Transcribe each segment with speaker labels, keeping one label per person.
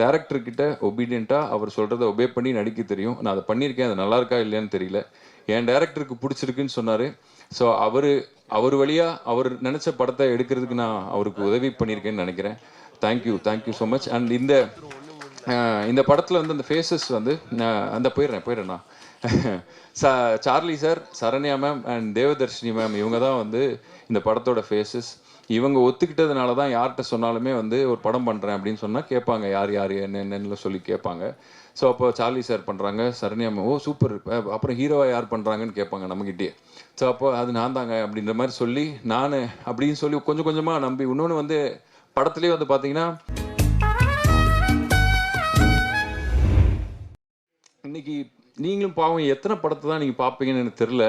Speaker 1: Director கிட்ட ஒபீடியண்ட்டாக அவர் சொல்கிறத obey பண்ணி நடிக்க தெரியும். நான் அதை பண்ணியிருக்கேன். அது நல்லா இருக்கா இல்லையான்னு தெரியல. என் டேரக்டருக்கு பிடிச்சிருக்குன்னு சொன்னார். ஸோ அவர் அவர் வழியாக அவர் நினச்ச படத்தை எடுக்கிறதுக்கு நான் அவருக்கு உதவி பண்ணியிருக்கேன்னு நினைக்கிறேன். Thank you thank you so much and இந்த இந்த படத்தில் வந்து அந்த ஃபேஸஸ் வந்து நான் அந்த போயிடுறேன் போயிடுறேண்ணா சா Charlie sir Saranya ma'am and Devadarshini ma'am இவங்க தான் வந்து இந்த படத்தோட ஃபேஸஸ் இவங்க ஒத்துக்கிட்டதுனால தான் யார்கிட்ட சொன்னாலுமே வந்து ஒரு படம் பண்ணுறேன் அப்படின்னு சொன்னால் கேட்பாங்க. யார் யார் என்ன என்னன்னு சொல்லி கேட்பாங்க. ஸோ அப்போ சார்லி சார் பண்ணுறாங்க சரண்யா ஓ சூப்பர் அப்புறம் ஹீரோவாக யார் பண்ணுறாங்கன்னு கேட்பாங்க நம்மகிட்டயே. ஸோ அப்போ அது நான் தாங்க அப்படின்ற மாதிரி சொல்லி நான் அப்படின்னு சொல்லி கொஞ்சம் கொஞ்சமாக நம்பி இன்னொன்று வந்து படத்துலேயே வந்து பார்த்தீங்கன்னா இன்னைக்கு நீங்களும் பாவம் எத்தனை படத்தை தான் நீங்கள் பார்ப்பீங்கன்னு எனக்கு தெரில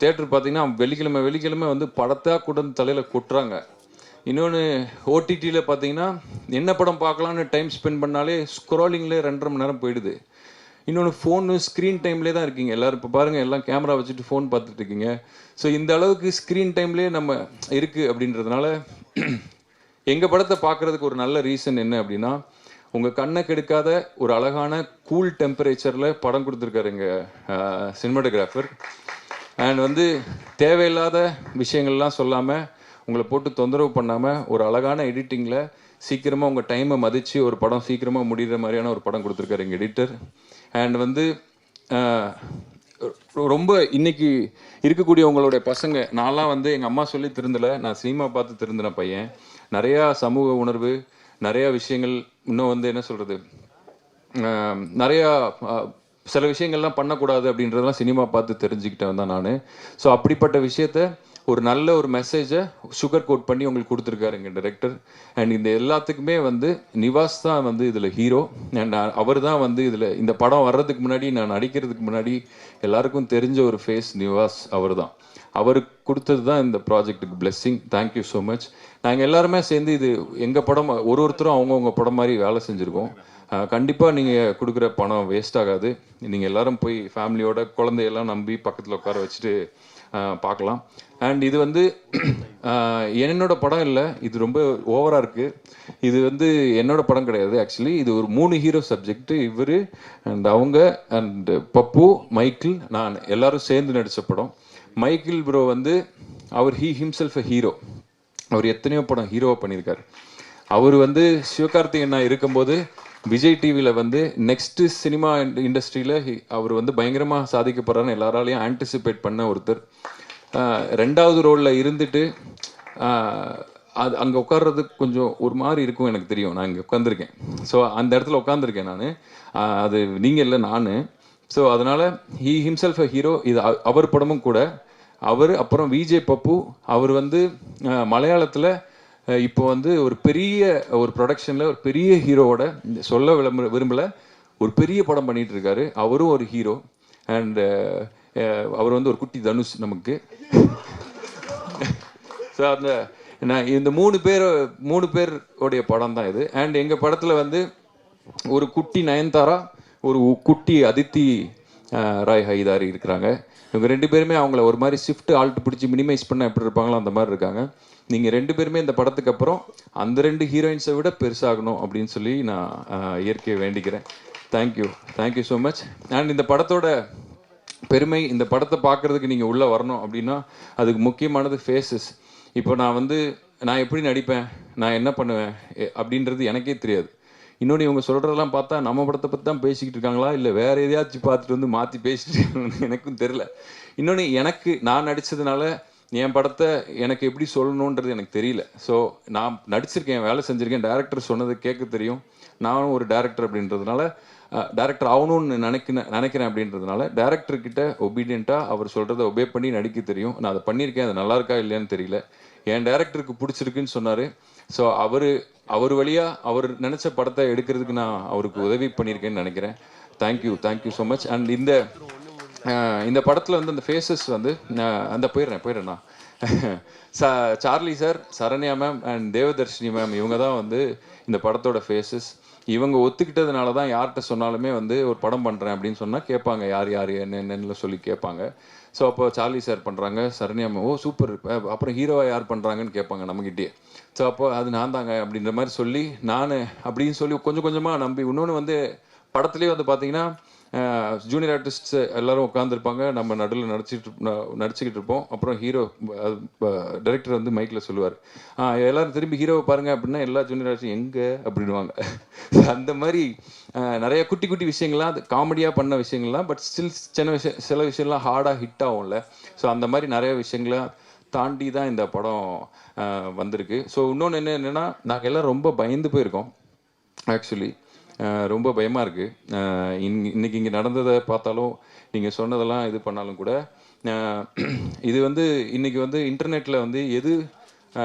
Speaker 1: தேட்டர் பார்த்தீங்கன்னா வெள்ளிக்கிழமை வெள்ளிக்கிழமை வந்து படத்தாக கூட தலையில் கொட்டுறாங்க. இன்னொன்று ஓடிடியில் பார்த்தீங்கன்னா என்ன படம் பார்க்கலான்னு டைம் ஸ்பெண்ட் பண்ணாலே ஸ்க்ரோலிங்லேயே ரெண்டரை மணி நேரம் போயிடுது. இன்னொன்று ஃபோனு ஸ்க்ரீன் டைம்லேயே தான் இருக்கீங்க. எல்லோரும் இப்போ பாருங்கள் எல்லாம் கேமரா வச்சுட்டு ஃபோன் பார்த்துட்டு இருக்கீங்க. ஸோ இந்த அளவுக்கு ஸ்க்ரீன் டைம்லேயே நம்ம இருக்குது அப்படின்றதுனால எங்கள் படத்தை பார்க்குறதுக்கு ஒரு நல்ல ரீசன் என்ன அப்படின்னா உங்கள் கண்ணை கெடுக்காத ஒரு அழகான கூல் டெம்பரேச்சரில் படம் கொடுத்துருக்காரு எங்கள் சினிமாட்டோகிராஃபர் அண்ட் வந்து தேவையில்லாத விஷயங்கள்லாம் சொல்லாமல் உங்களை போட்டு தொந்தரவு பண்ணாமல் ஒரு அழகான எடிட்டிங்கில் சீக்கிரமாக உங்கள் டைமை மதித்து ஒரு படம் சீக்கிரமாக முடிகிற மாதிரியான ஒரு படம் கொடுத்துருக்காரு எங்கள் எடிட்டர் அண்ட் வந்து ரொம்ப இன்னைக்கு இருக்கக்கூடிய உங்களுடைய பசங்க நான்லாம் வந்து எங்கள் அம்மா சொல்லி திருந்தலை நான் சினிமா பார்த்து திருந்தின பையன். நிறையா சமூக உணர்வு நிறையா விஷயங்கள் இன்னும் வந்து என்ன சொல்கிறது நிறையா சில விஷயங்கள்லாம் பண்ணக்கூடாது அப்படின்றதெல்லாம் சினிமா பார்த்து தெரிஞ்சுக்கிட்டேன் தான் நான். ஸோ அப்படிப்பட்ட விஷயத்த ஒரு நல்ல ஒரு மெசேஜை சுகர் கோட் பண்ணி உங்களுக்கு கொடுத்துருக்காரு எங்கள் டைரக்டர் அண்ட் இந்த எல்லாத்துக்குமே வந்து நிவாஸ் தான் வந்து இதில் ஹீரோ அண்ட் அவர் தான் வந்து இதில் இந்த படம் வர்றதுக்கு முன்னாடி நான் நடிக்கிறதுக்கு முன்னாடி எல்லாருக்கும் தெரிஞ்ச ஒரு ஃபேஸ் நிவாஸ் அவர் தான். அவருக்கு கொடுத்தது தான் இந்த ப்ராஜெக்ட்டுக்கு blessing thank you so much நாங்கள் எல்லாருமே சேர்ந்து இது எங்கள் படம் ஒரு ஒருத்தரும் அவங்கவுங்க படம் மாதிரி வேலை செஞ்சுருக்கோம். கண்டிப்பாக நீங்கள் கொடுக்குற பணம் வேஸ்ட் ஆகாது. நீங்கள் எல்லாரும் போய் ஃபேமிலியோட குழந்தையெல்லாம் நம்பி பக்கத்தில் உட்கார வச்சுட்டு பார்க்கலாம். அண்ட் இது வந்து என்னோட படம் இல்லை. இது ரொம்ப ஓவராக இருக்குது இது வந்து என்னோட படம் கிடையாது ஆக்சுவலி இது ஒரு மூணு ஹீரோ சப்ஜெக்ட் இவர் அண்ட் அவங்க அண்ட் பப்பு மைக்கிள் நான் எல்லாரும் சேர்ந்து நடித்த படம். மைக்கிள் ப்ரோ வந்து அவர் ஹீ ஹிம்செல்ஃப் அ ஹீரோ அவர் எத்தனையோ படம் ஹீரோவாக பண்ணியிருக்காரு. அவர் வந்து சிவகார்த்திகேயன் இருக்கும்போது விஜய் டிவியில் வந்து நெக்ஸ்ட் சினிமா இண்டஸ்ட்ரியில் அவர் வந்து பயங்கரமாக சாதிக்க எல்லாராலையும் ஆன்டிசிபேட் பண்ண ஒருத்தர். ரெண்டாவது ரோலில் இருந்துட்டு அது அங்கே உட்கார்றது கொஞ்சம் ஒரு மாதிரி இருக்கும் எனக்கு தெரியும். நான் இங்கே உட்காந்துருக்கேன் ஸோ அந்த இடத்துல உட்காந்துருக்கேன் நான். அது நீங்கள் இல்லை நான். ஸோ அதனால் ஹீ ஹிம்செல்ஃப் அ ஹீரோ இது அவர் படமும் கூட. அவர் அப்புறம் விஜே பப்பு. அவர் வந்து மலையாளத்தில் இப்போ வந்து ஒரு பெரிய ஒரு ப்ரொடக்ஷனில் ஒரு பெரிய ஹீரோவோட சொல்ல விளம்பர விரும்பலை ஒரு பெரிய படம் பண்ணிட்டு இருக்காரு அவரும் ஒரு ஹீரோ அண்ட் அவர் வந்து ஒரு குட்டி தனுஷ் நமக்கு. ஸோ அந்த நான் இந்த மூணு பேர் மூணு பேருடைய படம் தான் இது. அண்ட் எங்கள் படத்தில் வந்து ஒரு குட்டி நயன்தாரா ஒரு குட்டி அதித்தி ராய் ஹைதாரி இருக்கிறாங்க. இவங்க ரெண்டு பேருமே அவங்கள ஒரு மாதிரி ஷிஃப்ட் ஆல்ட் பிடிச்சி மினிமைஸ் பண்ண எப்படி இருப்பாங்களோ அந்த மாதிரி இருக்காங்க. நீங்கள் ரெண்டு பேருமே இந்த படத்துக்கு அப்புறம் அந்த ரெண்டு ஹீரோயின்ஸை விட பெருசாகணும் அப்படின்னு சொல்லி நான் இயற்கையை வேண்டிக்கிறேன். Thank you thank you so much and இந்த படத்தோட பெருமை இந்த படத்தை பார்க்கறதுக்கு நீங்கள் உள்ளே வரணும் அப்படின்னா அதுக்கு முக்கியமானது ஃபேஸஸ் இப்போ நான் வந்து நான் எப்படி நடிப்பேன்? நான் என்ன பண்ணுவேன்? அப்படின்றது எனக்கே தெரியாது. இன்னொன்று இவங்க சொல்கிறதெல்லாம் பார்த்தா நம்ம படத்தை பற்றி தான் பேசிக்கிட்டு இருக்காங்களா? இல்லை வேறு எதையாச்சும் பார்த்துட்டு வந்து மாற்றி பேசிட்டு இருக்காங்கன்னு எனக்கும் தெரில இன்னொன்று எனக்கு நான் நடித்ததுனால என் படத்தை எனக்கு எப்படி சொல்லணுன்றது எனக்கு தெரியல. ஸோ நான் நடிச்சிருக்கேன் வேலை செஞ்சுருக்கேன். டேரக்டர் சொன்னது கேட்க தெரியும். நானும் ஒரு டேரக்டர் அப்படின்றதுனால டேரக்டர் ஆகணும்னு நினைக்கிறேன் நினைக்கிறேன் அப்படின்றதுனால டேரக்டர்கிட்ட ஒபீடியண்ட்டாக அவர் சொல்கிறத ஒபே பண்ணி நடிக்க தெரியும். நான் அதை பண்ணியிருக்கேன். அது நல்லா இருக்கா இல்லையான்னு தெரியல. என் டேரக்டருக்கு பிடிச்சிருக்குன்னு சொன்னார். ஸோ அவர் அவர் வழியாக அவர் நினச்ச படத்தை எடுக்கிறதுக்கு நான் அவருக்கு உதவி பண்ணியிருக்கேன்னு நினைக்கிறேன். Thank you thank you so much and இந்த இந்த படத்தில் வந்து அந்த ஃபேஸஸ் வந்து நான் அந்த போயிடுறேன் போயிடுறேண்ணா சா Charlie sir Saranya ma'am and Devadarshini ma'am இவங்க தான் வந்து இந்த படத்தோட ஃபேஸஸ் இவங்க ஒத்துக்கிட்டதுனால தான் யார்கிட்ட சொன்னாலுமே வந்து ஒரு படம் பண்ணுறேன் அப்படின்னு சொன்னால் கேட்பாங்க. யார் யார் என்ன என்னன்னு சொல்லி கேட்பாங்க. ஸோ அப்போ சார்லி சார் பண்ணுறாங்க சரண்யா ஓ சூப்பர். அப்புறம் ஹீரோவா யார் பண்ணுறாங்கன்னு கேட்பாங்க நம்மகிட்டயே. ஸோ அப்போ அது நான் தாங்க அப்படின்ற மாதிரி சொல்லி நான் அப்படின்னு சொல்லி கொஞ்சம் கொஞ்சமாக நம்பி இன்னொன்று வந்து படத்துலேயே வந்து பார்த்தீங்கன்னா ஜூனியர் ஆர்டிஸ்ட்ஸ் எல்லாரும் உட்காந்துருப்பாங்க நம்ம நடுவில் நடிச்சிட்டு நடிச்சுக்கிட்டு இருப்போம். அப்புறம் ஹீரோ டைரக்டர் வந்து மைக்கில் சொல்லுவார். எல்லாரும் திரும்பி ஹீரோவை பாருங்க அப்படின்னா எல்லா ஜூனியர் ஆர்டிஸ்ட் எங்கே? அப்படின்வாங்க அந்த மாதிரி நிறைய குட்டி குட்டி விஷயங்கள்லாம் அது காமெடியாக பண்ண விஷயங்கள்லாம் பட் ஸ்டில் சின்ன விஷயம் சில விஷயம்லாம் ஹார்டாக ஹிட் ஆகும்ல. ஸோ அந்த மாதிரி நிறைய விஷயங்களை தாண்டி தான் இந்த படம் வந்திருக்கு. ஸோ இன்னொன்று என்ன என்னென்னா நாங்கள் எல்லாம் ரொம்ப பயந்து போயிருக்கோம் ஆக்சுவலி ரொம்ப பயமாக இருக்குது இன் இன்னைக்கு இங்கே நடந்ததை பார்த்தாலும் நீங்கள் சொன்னதெல்லாம் இது பண்ணாலும் கூட இது வந்து இன்றைக்கி வந்து இன்டர்நெட்டில் வந்து எது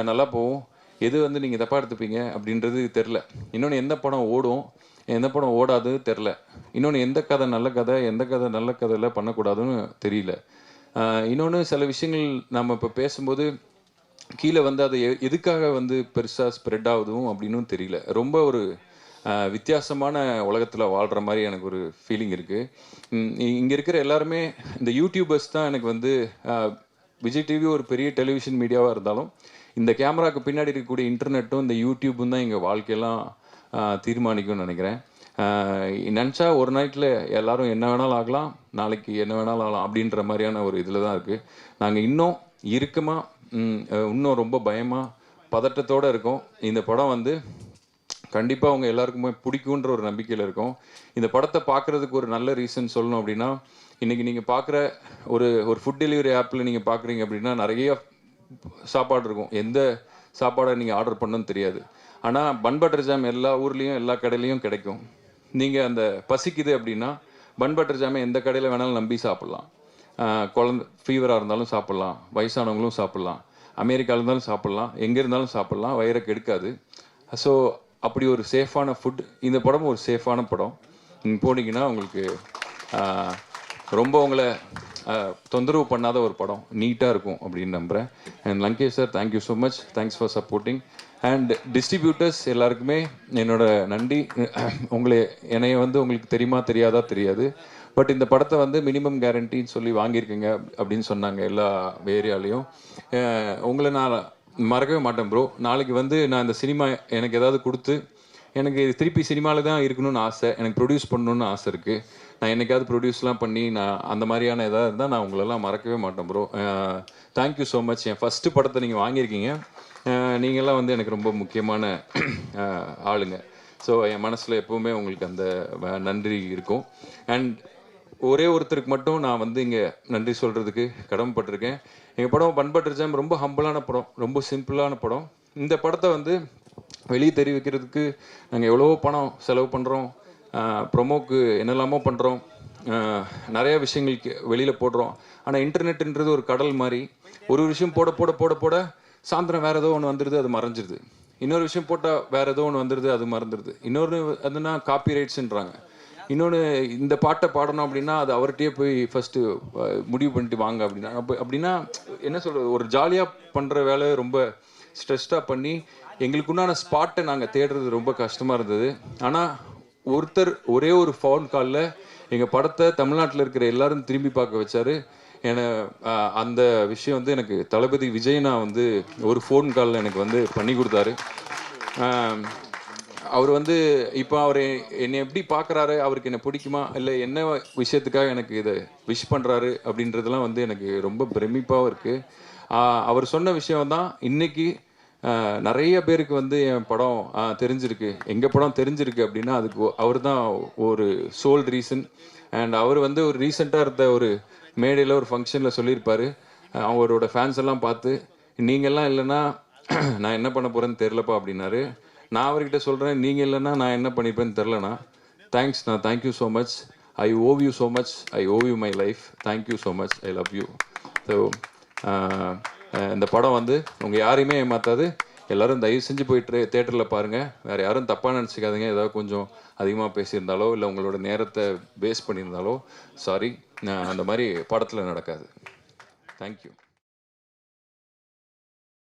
Speaker 1: நல்லா போகும் எது வந்து நீங்கள் தப்பாக எடுத்துப்பீங்க அப்படின்றது தெரில இன்னொன்று எந்த படம் ஓடும் எந்த படம் ஓடாது தெரில இன்னொன்று எந்த கதை நல்ல கதை எந்த கதை நல்ல கதையில் பண்ணக்கூடாதுன்னு தெரியல. இன்னொன்று சில விஷயங்கள் நம்ம இப்போ பேசும்போது கீழே வந்து அது எ- எதுக்காக வந்து பெருசாக ஸ்ப்ரெட் ஆகுதும் அப்படின்னும் தெரியல. ரொம்ப ஒரு வித்தியாசமான உலகத்தில் வாழ்கிற மாதிரி எனக்கு ஒரு ஃபீலிங் இருக்குது இங்கே இருக்கிற எல்லாருமே இந்த யூடியூபர்ஸ் தான் எனக்கு வந்து விஜய் டிவி ஒரு பெரிய டெலிவிஷன் மீடியாவாக இருந்தாலும் இந்த கேமராக்கு பின்னாடி இருக்கக்கூடிய இன்டர்நெட்டும் இந்த யூடியூப்பும் தான் எங்கள் வாழ்க்கையெல்லாம் தீர்மானிக்கும்னு நினைக்கிறேன். நினச்சா ஒரு நைட்டில் எல்லாரும் என்ன வேணாலும் ஆகலாம் நாளைக்கு என்ன வேணாலும் ஆகலாம் அப்படின்ற மாதிரியான ஒரு இதில் தான் இருக்குது நாங்கள் இன்னும் இறுக்கமாக இன்னும் ரொம்ப பயமாக பதட்டத்தோடு இருக்கோம். இந்த படம் வந்து கண்டிப்பாக அவங்க எல்லாருக்குமே பிடிக்குன்ற ஒரு நம்பிக்கையில் இருக்கும். இந்த படத்தை பார்க்குறதுக்கு ஒரு நல்ல ரீசன் சொல்லணும் அப்படின்னா இன்றைக்கி நீங்கள் பார்க்குற ஒரு ஒரு ஃபுட் டெலிவரி ஆப்பில் நீங்கள் பார்க்குறீங்க அப்படின்னா நிறைய சாப்பாடு இருக்கும். எந்த சாப்பாடை நீங்கள் ஆர்டர் பண்ணணும்னு தெரியாது. ஆனால் பன் பட்டர் ஜாம் எல்லா ஊர்லேயும் எல்லா கடையிலையும் கிடைக்கும். நீங்கள் அந்த பசிக்குது அப்படின்னா பன் பட்டர் ஜாமை எந்த கடையில் வேணாலும் நம்பி சாப்பிட்லாம். குழந்த ஃபீவராக இருந்தாலும் சாப்பிட்லாம். வயசானவங்களும் சாப்பிட்லாம். அமெரிக்காவில் இருந்தாலும் சாப்பிட்லாம். எங்கே இருந்தாலும் சாப்பிட்லாம். வயிறை கெடுக்காது. ஸோ அப்படி ஒரு சேஃபான ஃபுட் இந்த படமும் ஒரு சேஃபான படம். நீங்கள் போனீங்கன்னா உங்களுக்கு ரொம்ப உங்களை தொந்தரவு பண்ணாத ஒரு படம். நீட்டாக இருக்கும் அப்படின்னு நம்புகிறேன் and Lankesh sir thank you so much thanks for supporting and distributors எல்லாருக்குமே என்னோட நன்றி. உங்களை என்னைய வந்து உங்களுக்கு தெரியுமா தெரியாதா தெரியாது. பட் இந்த படத்தை வந்து மினிமம் கேரண்டின்னு சொல்லி வாங்கியிருக்கீங்க அப்படின்னு சொன்னாங்க எல்லா ஏரியாலையும் உங்களை நான் மறக்கவே மாட்டேன் ப்ரோ நாளைக்கு வந்து நான் இந்த சினிமா எனக்கு ஏதாவது கொடுத்து எனக்கு இது திருப்பி சினிமாவில் தான் இருக்கணும்னு ஆசை எனக்கு ப்ரொடியூஸ் பண்ணணும்னு ஆசை இருக்குது நான் என்னைக்காவது ப்ரொடியூஸ்லாம் பண்ணி நான் அந்த மாதிரியான ஏதாவது இருந்தால் நான் உங்களெல்லாம் மறக்கவே மாட்டேன் bro thank you so much N first படத்தை நீங்கள் வாங்கியிருக்கீங்க. நீங்கள்லாம் வந்து எனக்கு ரொம்ப முக்கியமான ஆளுங்க. ஸோ என் மனசில் எப்போவுமே உங்களுக்கு அந்த நன்றி இருக்கும். அண்ட் ஒரே ஒருத்தருக்கு மட்டும் நான் வந்து இங்கே நன்றி சொல்கிறதுக்கு கடமைப்பட்டிருக்கேன். எங்கள் படம் பண்பட்டு ஜாம் ரொம்ப ஹம்பிளான படம். ரொம்ப சிம்பிளான படம். இந்த படத்தை வந்து வெளியே தெரிவிக்கிறதுக்கு நாங்கள் எவ்வளவோ பணம் செலவு பண்ணுறோம் ப்ரொமோக்கு என்னெல்லாமோ பண்ணுறோம் நிறையா விஷயங்களுக்கு வெளியில் போடுறோம். ஆனால் இன்டர்நெட்டுன்றது ஒரு கடல் மாதிரி ஒரு விஷயம் போட போட போட போட சாயந்தரம் வேறு ஏதோ ஒன்று வந்துடுது அது மறைஞ்சிருது. இன்னொரு விஷயம் போட்டால் வேறு ஏதோ ஒன்று வந்துடுது அது மறந்துடுது இன்னொரு அதுனா காப்பி ரைட்ஸுன்றாங்க இன்னொன்று இந்த பாட்டை பாடணும் அப்படின்னா அது அவர்கிட்டயே போய் ஃபஸ்ட்டு முடிவு பண்ணிட்டு வாங்க அப்படின்னா. அப்போ அப்படின்னா என்ன சொல்கிறது ஒரு ஜாலியாக பண்ணுற வேலையை ரொம்ப ஸ்ட்ரெஸ்டாக பண்ணி எங்களுக்குண்டான ஸ்பாட்டை நாங்கள் தேடுறது ரொம்ப கஷ்டமாக இருந்தது. ஆனால் ஒருத்தர் ஒரே ஒரு ஃபோன் காலில் எங்கள் படத்தை தமிழ்நாட்டில் இருக்கிற எல்லாரும் திரும்பி பார்க்க வச்சார். என அந்த விஷயம் வந்து எனக்கு தளபதி விஜய்னா வந்து ஒரு ஃபோன் காலில் எனக்கு வந்து பண்ணி கொடுத்தாரு. அவர் வந்து இப்போ அவர் என்னை எப்படி பார்க்குறாரு அவருக்கு என்னை பிடிக்குமா? இல்லை என்ன விஷயத்துக்காக எனக்கு இதை விஷ் பண்ணுறாரு அப்படின்றதெல்லாம் வந்து எனக்கு ரொம்ப பிரமிப்பாகவும் இருக்குது அவர் சொன்ன விஷயம் தான் இன்னைக்கு நிறைய பேருக்கு வந்து என் படம் தெரிஞ்சிருக்கு. எங்கள் படம் தெரிஞ்சிருக்கு அப்படின்னா அதுக்கு அவர் தான் ஒரு சோல் ரீசன் அண்ட் அவர் வந்து ஒரு ரீசெண்டாக இருந்த ஒரு மேடையில் ஒரு ஃபங்க்ஷனில் சொல்லியிருப்பார். அவரோட ஃபேன்ஸ் எல்லாம் பார்த்து நீங்கள்லாம் இல்லைன்னா நான் என்ன பண்ண போகிறேன்னு தெரிலப்பா அப்படின்னாரு. நான் அவர்கிட்ட சொல்கிறேன் நீங்கள் இல்லைன்னா நான் என்ன பண்ணிப்பேன்னு தெரிலண்ணா தேங்க்ஸ் நான் thank you so much I owe you so much I owe you my life thank you so much I love you so இந்த படம் வந்து உங்கள் யாரையுமே ஏமாத்தாது. எல்லோரும் தயவு செஞ்சு போயிட்டு தேட்டரில் பாருங்கள் வேறு யாரும் தப்பாக நினச்சிக்காதீங்க. ஏதாவது கொஞ்சம் அதிகமாக பேசியிருந்தாலோ இல்லை உங்களோட நேரத்தை வேஸ்ட் பண்ணியிருந்தாலோ சாரி அந்த மாதிரி படத்தில் நடக்காது. தேங்க்யூ